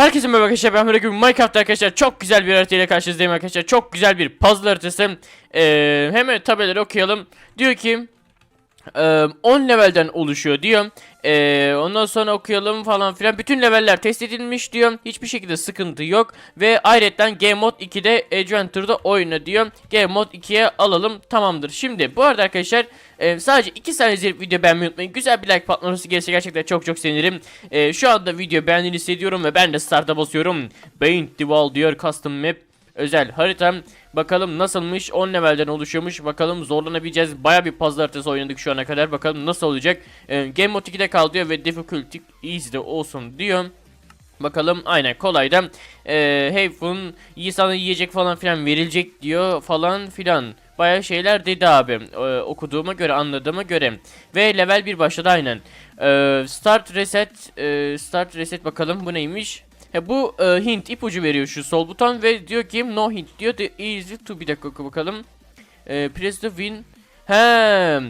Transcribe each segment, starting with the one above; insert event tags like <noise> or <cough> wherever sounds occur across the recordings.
Herkese merhaba arkadaşlar ben Gül. Minecraft arkadaşlar çok güzel bir haritayla karşınızdayım arkadaşlar. Çok güzel bir puzzle haritası. Ee, hemen tabeleri okuyalım. Diyor ki e, 10 levelden oluşuyor diyor. Ee, ondan sonra okuyalım falan filan. Bütün leveller test edilmiş diyor. Hiçbir şekilde sıkıntı yok. Ve ayrıca Game Mode 2'de Adventure'da oyna diyor. Game Mode 2'ye alalım. Tamamdır. Şimdi bu arada arkadaşlar e, sadece 2 saniye izleyip video beğenmeyi unutmayın. Güzel bir like patlaması gelirse gerçekten çok çok sevinirim. E, şu anda video beğendiğini hissediyorum ve ben de start'a basıyorum. Paint the Wall diyor custom map özel harita. Bakalım nasılmış 10 levelden oluşuyormuş. Bakalım zorlanabileceğiz. Baya bir puzzle haritası oynadık şu ana kadar. Bakalım nasıl olacak. E, Game Mode 2'de kal diyor ve difficulty easy de olsun diyor. Bakalım aynen kolay da e, hey fun iyi sana yiyecek falan filan verilecek diyor falan filan. Baya şeyler dedi abi e, okuduğuma göre anladığıma göre. Ve level 1 başladı aynen. E, start reset e, start reset bakalım bu neymiş. He, bu e, hint ipucu veriyor şu sol buton ve diyor ki no hint diyor. The easy to bir dakika bakalım. E, press the win. He. <laughs>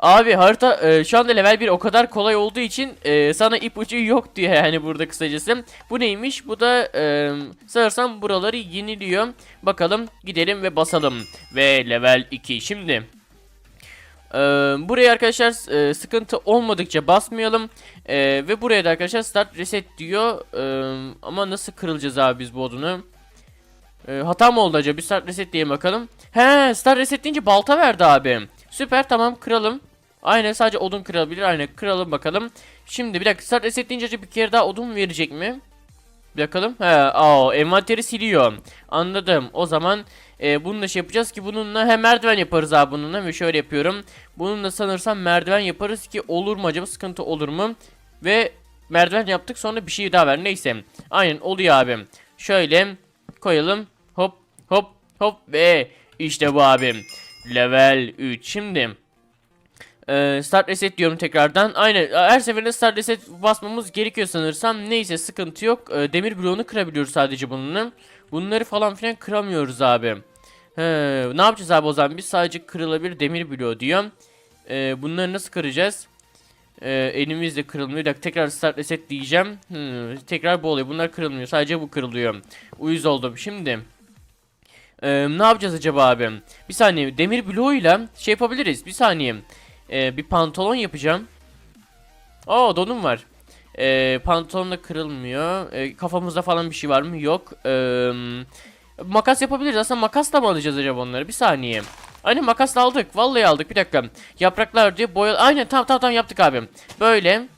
Abi harita e, şu anda level 1 o kadar kolay olduğu için e, sana ipucu yok diyor yani burada kısacası. Bu neymiş? Bu da e, sanırsam buraları yeniliyor. Bakalım gidelim ve basalım. Ve level 2. Şimdi ee, buraya arkadaşlar e, sıkıntı olmadıkça basmayalım. Ee, ve buraya da arkadaşlar start reset diyor. Ee, ama nasıl kırılacağız abi biz bu odunu? Ee, hata mı oldu acaba? Bir start reset diye bakalım. He start reset deyince balta verdi abi. Süper tamam kıralım. Aynen sadece odun kırılabilir. Aynen kıralım bakalım. Şimdi bir dakika start reset deyince bir kere daha odun verecek mi bakalım. He, aa, envanteri siliyor. Anladım. O zaman e, bununla şey yapacağız ki bununla hem merdiven yaparız abi bununla ve şöyle yapıyorum. Bununla sanırsam merdiven yaparız ki olur mu acaba sıkıntı olur mu? Ve merdiven yaptık sonra bir şey daha ver. Neyse. Aynen oluyor abi. Şöyle koyalım. Hop hop hop ve işte bu abi. Level 3. Şimdi ee, start reset diyorum tekrardan. Aynen her seferinde start reset basmamız gerekiyor sanırsam. Neyse sıkıntı yok. Ee, demir bloğunu kırabiliyoruz sadece bununla. Bunları falan filan kıramıyoruz abi. He, ne yapacağız abi o zaman? Biz sadece kırılabilir demir bloğu diyor. Ee, bunları nasıl kıracağız? Ee, elimizle kırılmıyor. Dakika, tekrar start reset diyeceğim. Hmm, tekrar bu oluyor. Bunlar kırılmıyor. Sadece bu kırılıyor. Uyuz oldum. Şimdi ee, ne yapacağız acaba abi? Bir saniye. Demir bloğuyla şey yapabiliriz. Bir saniye. Ee, bir pantolon yapacağım. Aa donum var. Ee, pantolon da kırılmıyor. Ee, kafamızda falan bir şey var mı? Yok. Ee, makas yapabiliriz. Aslında makasla mı alacağız acaba onları? Bir saniye. Aynen makasla aldık. Vallahi aldık. Bir dakika. Yapraklar diye boya... Aynen tamam tamam tamam yaptık abi. Böyle.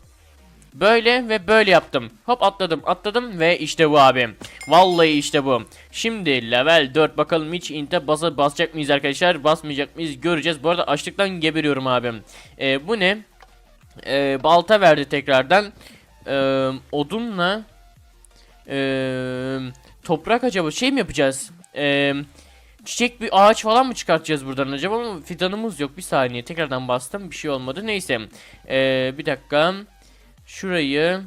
Böyle ve böyle yaptım. Hop atladım atladım ve işte bu abi. Vallahi işte bu. Şimdi level 4 bakalım hiç inte basa basacak mıyız arkadaşlar? Basmayacak mıyız göreceğiz. Bu arada açlıktan geberiyorum abi. Ee, bu ne? Ee, balta verdi tekrardan. Ee, odunla ee, toprak acaba şey mi yapacağız? Eee Çiçek bir ağaç falan mı çıkartacağız buradan acaba fidanımız yok. Bir saniye tekrardan bastım bir şey olmadı. Neyse. Ee, bir dakika. Şurayı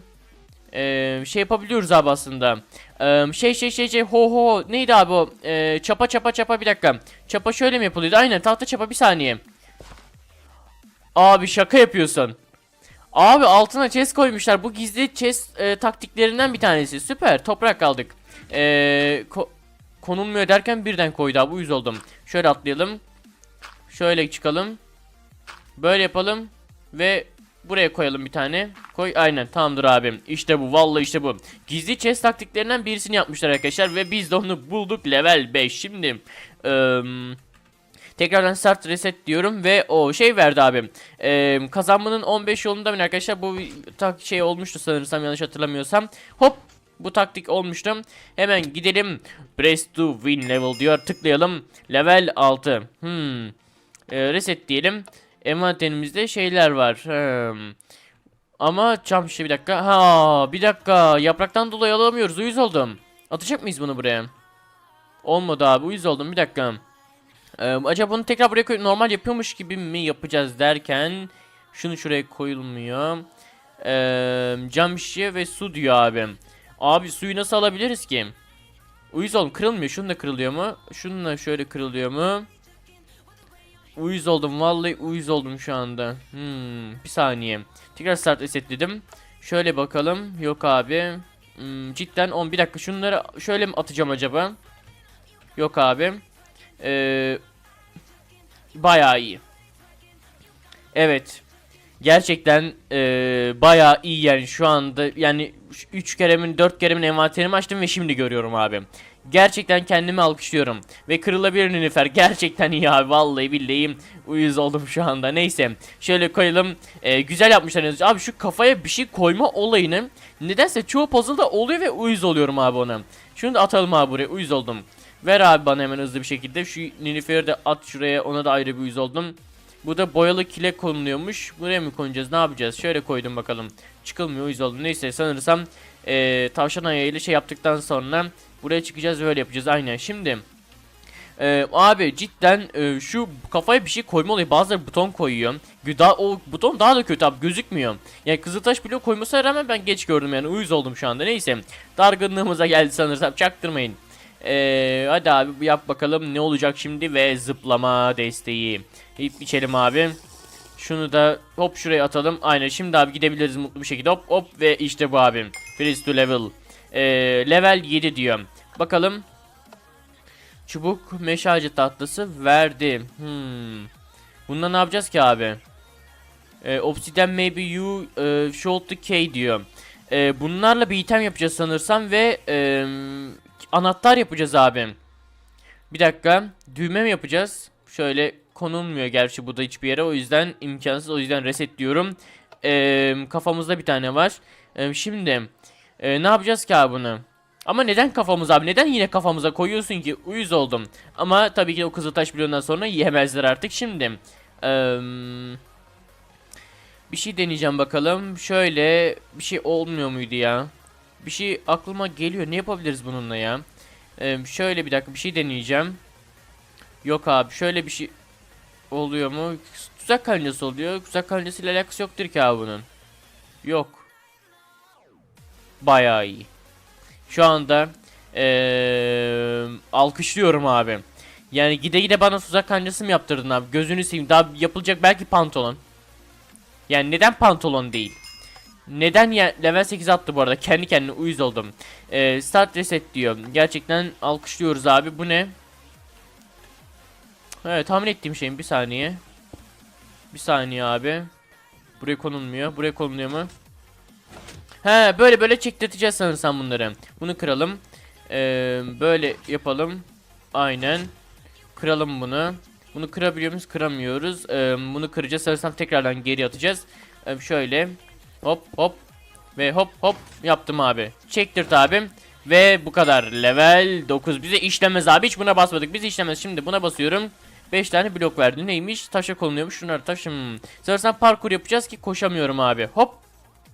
ee, şey yapabiliyoruz abi aslında. Ee, şey şey şey şey ho ho neydi abi o? Ee, çapa çapa çapa bir dakika. Çapa şöyle mi yapılıyordu? Aynen tahta çapa bir saniye. Abi şaka yapıyorsun. Abi altına chest koymuşlar. Bu gizli chest e, taktiklerinden bir tanesi. Süper. Toprak aldık. Eee ko konulmuyor derken birden koydu abi. Uyuz oldum. Şöyle atlayalım. Şöyle çıkalım. Böyle yapalım. Ve buraya koyalım bir tane. Koy aynen tamamdır abim. İşte bu vallahi işte bu. Gizli chest taktiklerinden birisini yapmışlar arkadaşlar. Ve biz de onu bulduk level 5. Şimdi... Eee... Tekrardan start reset diyorum ve o şey verdi abim. Ee, kazanmanın 15 yolunda mı arkadaşlar bu tak şey olmuştu sanırsam yanlış hatırlamıyorsam. Hop bu taktik olmuştu. Hemen gidelim. Press to win level diyor. Tıklayalım. Level 6. Hmm. Ee, reset diyelim. Envanterimizde şeyler var. Hmm. Ama cam işte bir dakika. Ha bir dakika. Yapraktan dolayı alamıyoruz. Uyuz oldum. Atacak mıyız bunu buraya? Olmadı abi. Uyuz oldum. Bir dakika. Ee, acaba bunu tekrar buraya koy normal yapıyormuş gibi mi yapacağız derken şunu şuraya koyulmuyor. Ee, cam şişe ve su diyor abi. Abi suyu nasıl alabiliriz ki? Uyuz oldum kırılmıyor. Şunun da kırılıyor mu? Şununla şöyle kırılıyor mu? Uyuz oldum vallahi uyuz oldum şu anda. Hmm, bir saniye. Tekrar start resetledim. Şöyle bakalım. Yok abi. Hmm, cidden 10 bir dakika şunları şöyle mi atacağım acaba? Yok abi. Ee, bayağı iyi. Evet. Gerçekten ee, bayağı iyi yani şu anda yani 3 keremin 4 keremin envanterimi açtım ve şimdi görüyorum abi. Gerçekten kendimi alkışlıyorum. Ve kırılabilir nüfer gerçekten iyi abi vallahi billahi uyuz oldum şu anda. Neyse şöyle koyalım. Ee, güzel yapmışlar. Abi şu kafaya bir şey koyma olayını nedense çoğu puzzle'da oluyor ve uyuz oluyorum abi ona. Şunu da atalım abi buraya uyuz oldum. Ver abi bana hemen hızlı bir şekilde. Şu Nilüfer'i de at şuraya ona da ayrı bir uyuz oldum. Bu da boyalı kile konuluyormuş. Buraya mı konacağız? Ne yapacağız? Şöyle koydum bakalım. Çıkılmıyor uyuz oldum. Neyse sanırsam eee tavşan ayağıyla şey yaptıktan sonra buraya çıkacağız ve öyle yapacağız. Aynen. Şimdi eee, abi cidden eee, şu kafaya bir şey koyma olayı bazıları buton koyuyor. Daha, o buton daha da kötü abi gözükmüyor. Yani Kızıltaş bloğu koymasına rağmen ben geç gördüm yani uyuz oldum şu anda. Neyse dargınlığımıza geldi sanırsam çaktırmayın. Eee hadi abi yap bakalım ne olacak şimdi ve zıplama desteği. İp içelim abi. Şunu da hop şuraya atalım. Aynen şimdi abi gidebiliriz mutlu bir şekilde. Hop hop ve işte bu abim. Freeze to level. Ee, level 7 diyor. Bakalım. Çubuk meşe tatlısı verdi. Hmm. Bunda ne yapacağız ki abi? Ee, obsidian maybe you e, should the key diyor. Ee, bunlarla bir item yapacağız sanırsam ve e, anahtar yapacağız abi. Bir dakika. Düğme mi yapacağız? Şöyle konulmuyor gerçi bu da hiçbir yere o yüzden imkansız o yüzden reset diyorum. Ee, kafamızda bir tane var. Ee, şimdi e, ne yapacağız ki abi bunu? Ama neden kafamıza abi? Neden yine kafamıza koyuyorsun ki? Uyuz oldum. Ama tabii ki o Kızıltaş bloğundan sonra yiyemezler artık. Şimdi eee, bir şey deneyeceğim bakalım. Şöyle bir şey olmuyor muydu ya? Bir şey aklıma geliyor. Ne yapabiliriz bununla ya? Eee, şöyle bir dakika bir şey deneyeceğim. Yok abi şöyle bir şey oluyor mu? Tuzak kancası oluyor. Tuzak kancası ile alakası yoktur ki abi bunun. Yok. Bayağı iyi. Şu anda eee alkışlıyorum abi. Yani gide gide bana tuzak kancası mı yaptırdın abi? Gözünü seveyim. Daha yapılacak belki pantolon. Yani neden pantolon değil? Neden ya level 8 attı bu arada. Kendi kendine uyuz oldum. Eee start reset diyor. Gerçekten alkışlıyoruz abi. Bu ne? Evet tahmin ettiğim şeyim bir saniye. Bir saniye abi. Buraya konulmuyor. Buraya konuluyor mu? He böyle böyle çektirteceğiz sanırsam bunları. Bunu kıralım. Ee, böyle yapalım. Aynen. Kıralım bunu. Bunu kırabiliyor muyuz? Kıramıyoruz. Ee, bunu kıracağız. Sanırsam tekrardan geri atacağız. Ee, şöyle. Hop hop. Ve hop hop yaptım abi. Çektirt abim. Ve bu kadar. Level 9. Bize işlemez abi. Hiç buna basmadık. Biz işlemez. Şimdi buna basıyorum. 5 tane blok verdi. Neymiş? Taşa konuluyormuş. Şunları taş. Hmm. Sanırsam parkur yapacağız ki koşamıyorum abi. Hop.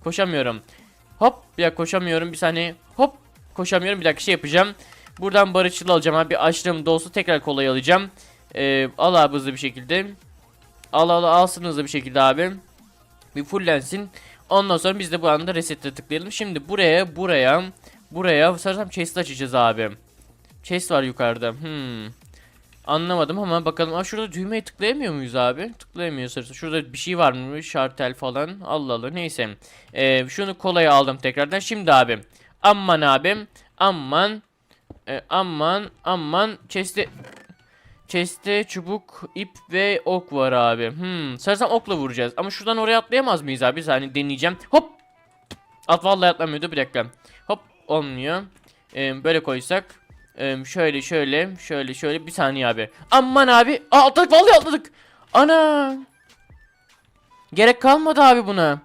Koşamıyorum. Hop. Dakika koşamıyorum. Bir saniye. Hop. Koşamıyorum. Bir dakika şey yapacağım. Buradan barışçıl alacağım abi. Açlığım da olsa tekrar kolay alacağım. Ee, al abi hızlı bir şekilde. Al al alsın hızlı bir şekilde abi. Bir fullensin. Ondan sonra biz de bu anda resette tıklayalım. Şimdi buraya, buraya, buraya sanırsam chest açacağız abi. Chest var yukarıda. Hmm. Anlamadım ama bakalım. Aa, şurada düğmeye tıklayamıyor muyuz abi? Tıklayamıyoruz. Şurada bir şey var mı? Şartel falan. Allah Allah. Neyse. Ee, şunu kolaya aldım tekrardan. Şimdi abi. Aman abim. Aman. E, aman. Aman. Chest'e Chest'te çubuk, ip ve ok var abi. Hmm, sanırsam okla vuracağız. Ama şuradan oraya atlayamaz mıyız abi? Saniye deneyeceğim. Hop! At vallahi atlamıyordu bir dakika. Hop olmuyor. Ee, böyle koysak. Ee, şöyle şöyle şöyle şöyle bir saniye abi. Aman abi. Atladık vallahi atladık. Ana. Gerek kalmadı abi buna.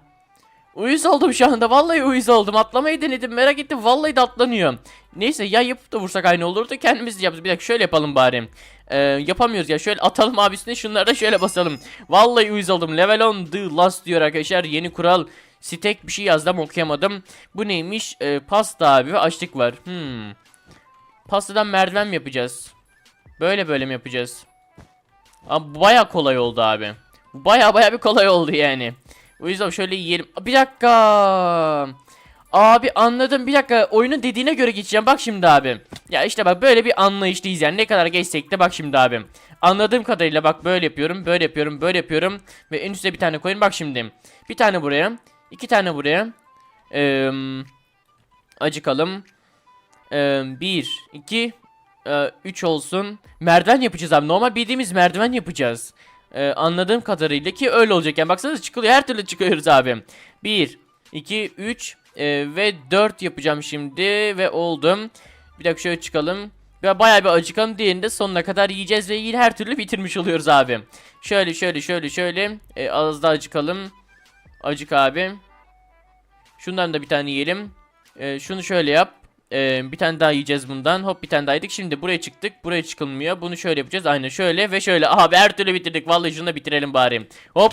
Uyuz oldum şu anda. Vallahi uyuz oldum. Atlamayı denedim. Merak ettim. Vallahi de atlanıyor. Neyse ya yapıp da vursak aynı olurdu. Kendimiz de yapacağız. Bir dakika şöyle yapalım bari. Ee, yapamıyoruz ya. Şöyle atalım abisine. Şunları da şöyle basalım. Vallahi uyuz oldum. Level 10 the last diyor arkadaşlar. Yeni kural. Stek bir şey yazdım okuyamadım. Bu neymiş? Ee, pasta abi ve açlık var. Hmm. Pastadan merdiven mi yapacağız? Böyle böyle mi yapacağız? Abi baya kolay oldu abi. Baya baya bir kolay oldu yani. O yüzden şöyle yiyelim. Bir dakika. Abi anladım. Bir dakika. Oyunun dediğine göre geçeceğim. Bak şimdi abi. Ya işte bak böyle bir anlayışlıyız yani. Ne kadar geçsek de bak şimdi abi. Anladığım kadarıyla bak böyle yapıyorum. Böyle yapıyorum. Böyle yapıyorum. Ve en üstte bir tane koyun. Bak şimdi. Bir tane buraya. iki tane buraya. Eee... Acıkalım. Ee, bir, iki, e, üç olsun. Merdiven yapacağız abi. Normal bildiğimiz merdiven yapacağız. Ee, anladığım kadarıyla ki öyle olacak. Yani baksanıza çıkılıyor. Her türlü çıkıyoruz abi. Bir, iki, üç e, ve dört yapacağım şimdi. Ve oldum. Bir dakika şöyle çıkalım. Ve bayağı bir acıkalım. Diğerini sonuna kadar yiyeceğiz ve yine her türlü bitirmiş oluyoruz abi. Şöyle şöyle şöyle şöyle. E, az da acıkalım. Acık abi. Şundan da bir tane yiyelim. E, şunu şöyle yap. E, bir tane daha yiyeceğiz bundan. Hop bir tane daha yedik. Şimdi buraya çıktık. Buraya çıkılmıyor. Bunu şöyle yapacağız. Aynen şöyle ve şöyle. Abi her türlü bitirdik. Vallahi şunu da bitirelim bari. Hop.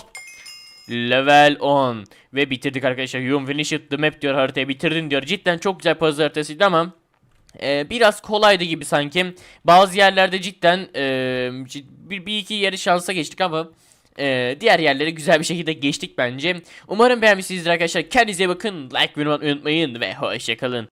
Level 10. Ve bitirdik arkadaşlar. You finished the map diyor haritayı bitirdin diyor. Cidden çok güzel puzzle haritasıydı ama ee, biraz kolaydı gibi sanki. Bazı yerlerde cidden e, bir, bir iki yeri şansa geçtik ama e, diğer yerlere güzel bir şekilde geçtik bence. Umarım beğenmişsinizdir arkadaşlar. Kendinize bakın. Like ve unutmayın ve hoşçakalın.